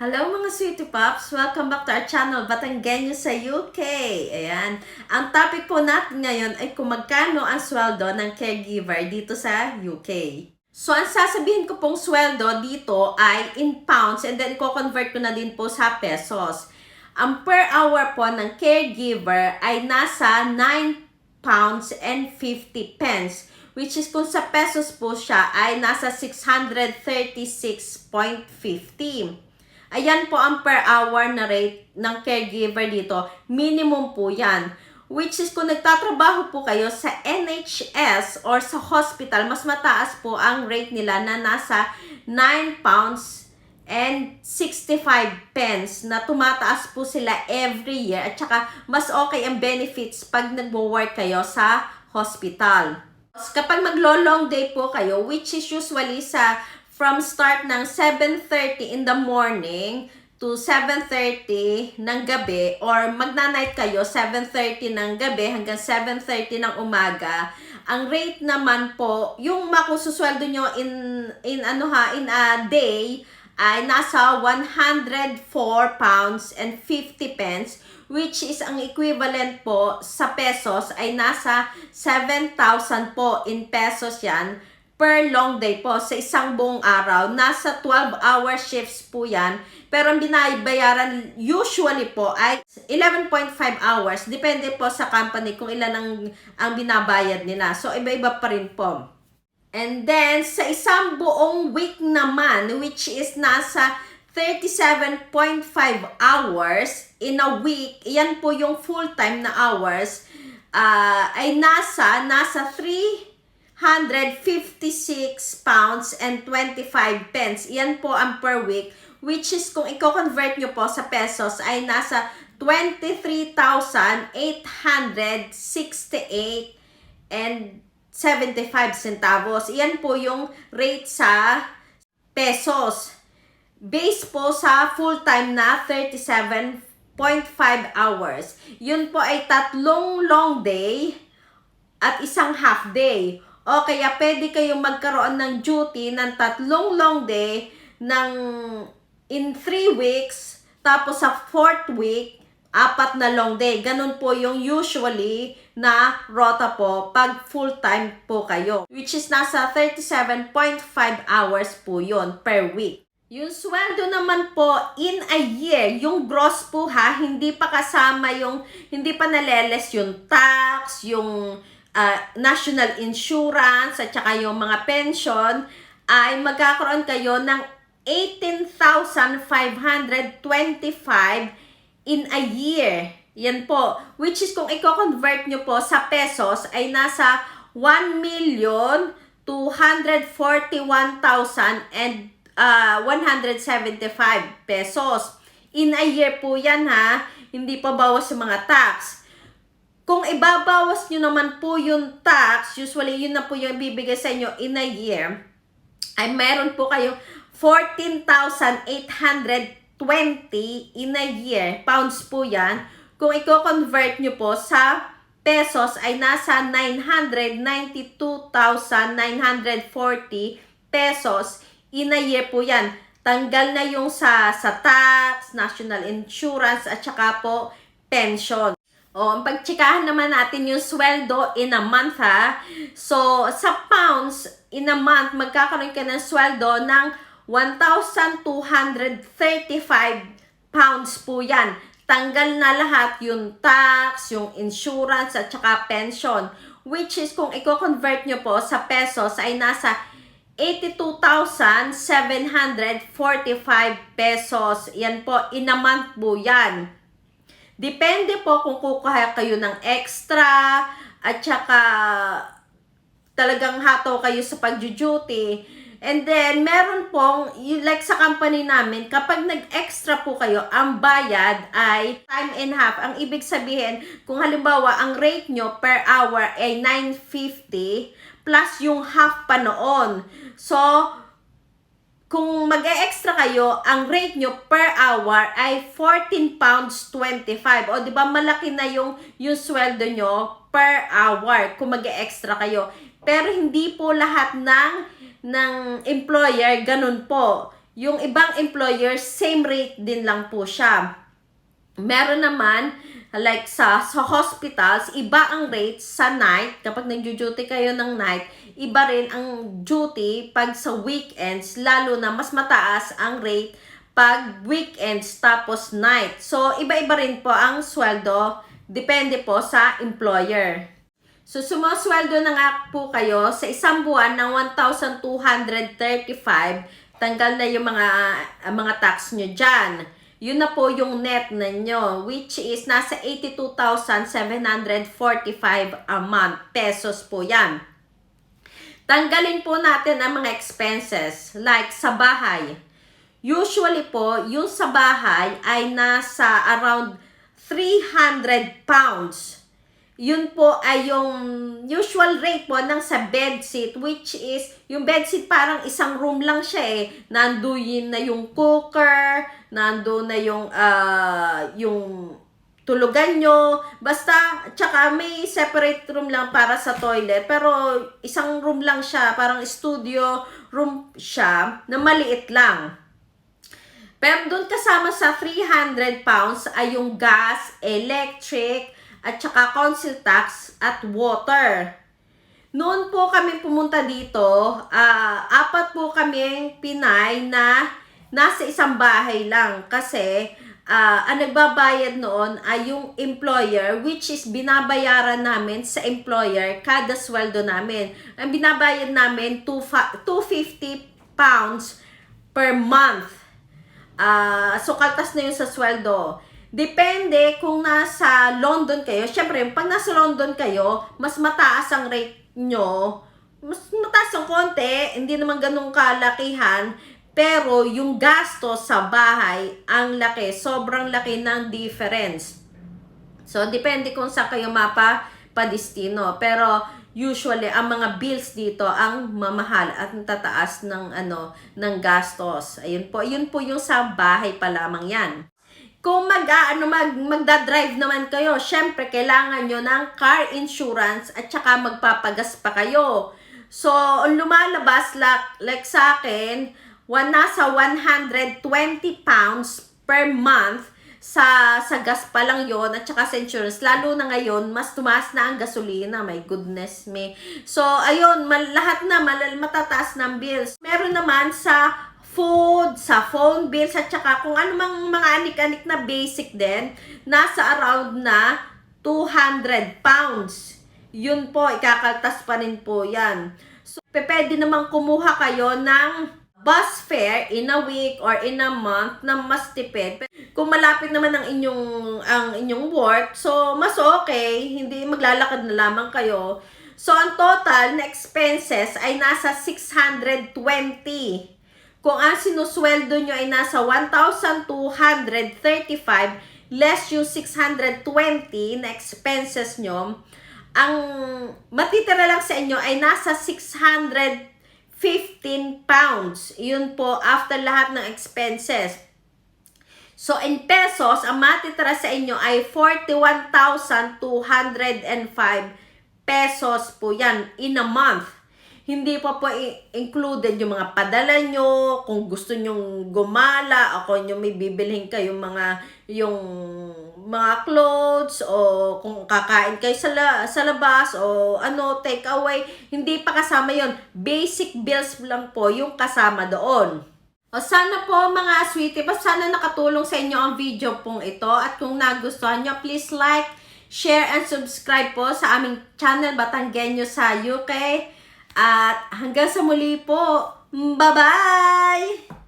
Hello mga Sweetie Pops! Welcome back to our channel, Batanggenyo sa UK. Ayan. Ang topic po natin ngayon ay kung magkano ang sweldo ng caregiver dito sa UK. So, ang sasabihin ko pong sweldo dito ay in pounds and then ko-convert ko na din po sa pesos. Ang per hour po ng caregiver ay nasa 9 pounds and 50 pence which is kung sa pesos po siya ay nasa 636.50. Ayan po ang per hour na rate ng caregiver dito. Minimum po yan. Which is kung nagtatrabaho po kayo sa NHS or sa hospital, mas mataas po ang rate nila na nasa 9 pounds and 65 pence na tumataas po sila every year at saka mas okay ang benefits pag nagwo-work kayo sa hospital. Kapag maglo-long day po kayo, which is usually sa from start ng 7.30 in the morning to 7.30 ng gabi or magna-night kayo 7.30 ng gabi hanggang 7.30 ng umaga, ang rate naman po, yung makususweldo nyo in, in ano ha, in a day, ay nasa 104 pounds and 50 pence which is ang equivalent po sa pesos ay nasa 7,000 po in pesos yan per long day po sa isang buong araw. Nasa 12-hour shifts po yan. Pero ang binabayaran usually po ay 11.5 hours. Depende po sa company kung ilan ang, ang binabayad nila. So, iba-iba pa rin po. And then, sa isang buong week naman, which is nasa 37.5 hours in a week, yan po yung full-time na hours, uh, ay nasa, nasa 3 156 pounds and 25 pence. Yan po ang per week, which is kung i-convert nyo po sa pesos ay nasa 23,868 and 75 centavos. Yan po yung rate sa pesos. Base po sa full-time na 37.5 hours. Yun po ay tatlong long day at isang half day. O kaya pwede kayong magkaroon ng duty ng tatlong long day ng in 3 weeks, tapos sa 4th week, apat na long day. Ganun po yung usually na rota po pag full-time po kayo. Which is nasa 37.5 hours po yon per week. Yung sweldo naman po in a year, yung gross po ha, hindi pa kasama yung, hindi pa naleles yung tax, yung uh, national insurance at saka yung mga pension ay magkakaroon kayo ng 18,525 in a year. Yan po. Which is kung i-convert nyo po sa pesos ay nasa 1 million 241,000 and uh, 175 pesos. In a year po yan ha. Hindi pa bawas sa mga tax. Kung ibabawas nyo naman po yung tax, usually yun na po yung ibibigay sa inyo in a year, ay meron po kayo 14,820 in a year. Pounds po yan. Kung i-convert nyo po sa pesos ay nasa 992,940 pesos in a year po yan. Tanggal na yung sa, sa tax, national insurance, at saka po pension. O, ang pagtsikahan naman natin yung sweldo in a month ha. So, sa pounds, in a month, magkakaroon ka ng sweldo ng 1,235 pounds po yan. Tanggal na lahat yung tax, yung insurance, at saka pension. Which is, kung i-convert nyo po sa pesos, ay nasa 82,745 pesos. Yan po, in a month po yan. Depende po kung kukuha kayo ng extra at saka talagang hataw kayo sa pag-duty. And then, meron pong, like sa company namin, kapag nag-extra po kayo, ang bayad ay time and half. Ang ibig sabihin, kung halimbawa, ang rate nyo per hour ay 950 plus yung half pa noon. So, kung mag-extra kayo, ang rate nyo per hour ay 14 pounds 25. O, di ba malaki na yung, yung sweldo nyo per hour kung mag-extra kayo. Pero hindi po lahat ng, ng employer ganun po. yung ibang employer, same rate din lang po siya. Meron naman, like sa, sa hospitals, iba ang rate sa night. Kapag nag-duty kayo ng night, iba rin ang duty pag sa weekends, lalo na mas mataas ang rate pag weekends tapos night. So, iba-iba rin po ang sweldo, depende po sa employer. So, sumasweldo na nga po kayo sa isang buwan ng 1,235, tanggal na yung mga, ah, mga tax nyo dyan. Yun na po yung net ninyo, which is nasa 82,745 a month. Pesos po yan. Tanggalin po natin ang mga expenses, like sa bahay. Usually po, yung sa bahay ay nasa around 300 pounds. Yun po ay yung usual rate po ng sa bedsheet which is yung bedsheet parang isang room lang siya eh. Nandoon na yung cooker, nandoon na yung ah, yung tulugan nyo. Basta, tsaka may separate room lang para sa toilet. Pero isang room lang siya, parang studio room siya na maliit lang. Pero doon kasama sa 300 pounds ay yung gas, electric, at saka council tax at water. Noon po kami pumunta dito, ah, apat po kaming Pinay na nasa isang bahay lang kasi ah, ang nagbabayad noon ay yung employer which is binabayaran namin sa employer kada sweldo namin. Ang binabayad namin 2 250 pounds per month. Ah, so kaltas na yun sa sweldo. Depende kung nasa London kayo. Siyempre, pag nasa London kayo, mas mataas ang rate nyo. Mas mataas ang konti, hindi naman ganun kalakihan. Pero yung gasto sa bahay, ang laki. Sobrang laki ng difference. So, depende kung saan kayo mapa padistino. Pero, usually, ang mga bills dito ang mamahal at tataas ng, ano, ng gastos. Ayun po. Yun po yung sa bahay pa lamang yan. Kung mag, ano, mag, magdadrive naman kayo, syempre, kailangan nyo ng car insurance at saka magpapagas pa kayo. So, lumalabas like, like sa akin, one, nasa 120 pounds per month sa sa gas pa lang yon at saka sa insurance. Lalo na ngayon, mas tumaas na ang gasolina. My goodness me. So, ayun, mal, lahat na malal, matataas ng bills. Meron naman sa food, sa phone bills, at saka kung ano mang mga anik-anik na basic din, nasa around na 200 pounds. Yun po, ikakaltas pa rin po yan. So, pwede naman kumuha kayo ng bus fare in a week or in a month na mas tipid. Kung malapit naman ang inyong ang inyong work, so mas okay, hindi maglalakad na lamang kayo. So ang total na expenses ay nasa 620. Kung ang sinusweldo nyo ay nasa 1,235 less yung 620 na expenses nyo, ang matitira lang sa inyo ay nasa 615 pounds. Yun po after lahat ng expenses. So in pesos, ang matitira sa inyo ay 41,205 pesos po yan in a month. Hindi pa po included yung mga padala nyo, kung gusto nyong gumala, o kung yung may bibilhin kayo mga, yung mga clothes, o kung kakain kayo sa, la, sa labas, o ano, take away. Hindi pa kasama yon Basic bills lang po yung kasama doon. O sana po mga sweetie, pa sana nakatulong sa inyo ang video pong ito. At kung nagustuhan nyo, please like, share, and subscribe po sa aming channel Batanggenyo sa UK. At hanggang sa muli po, bye-bye!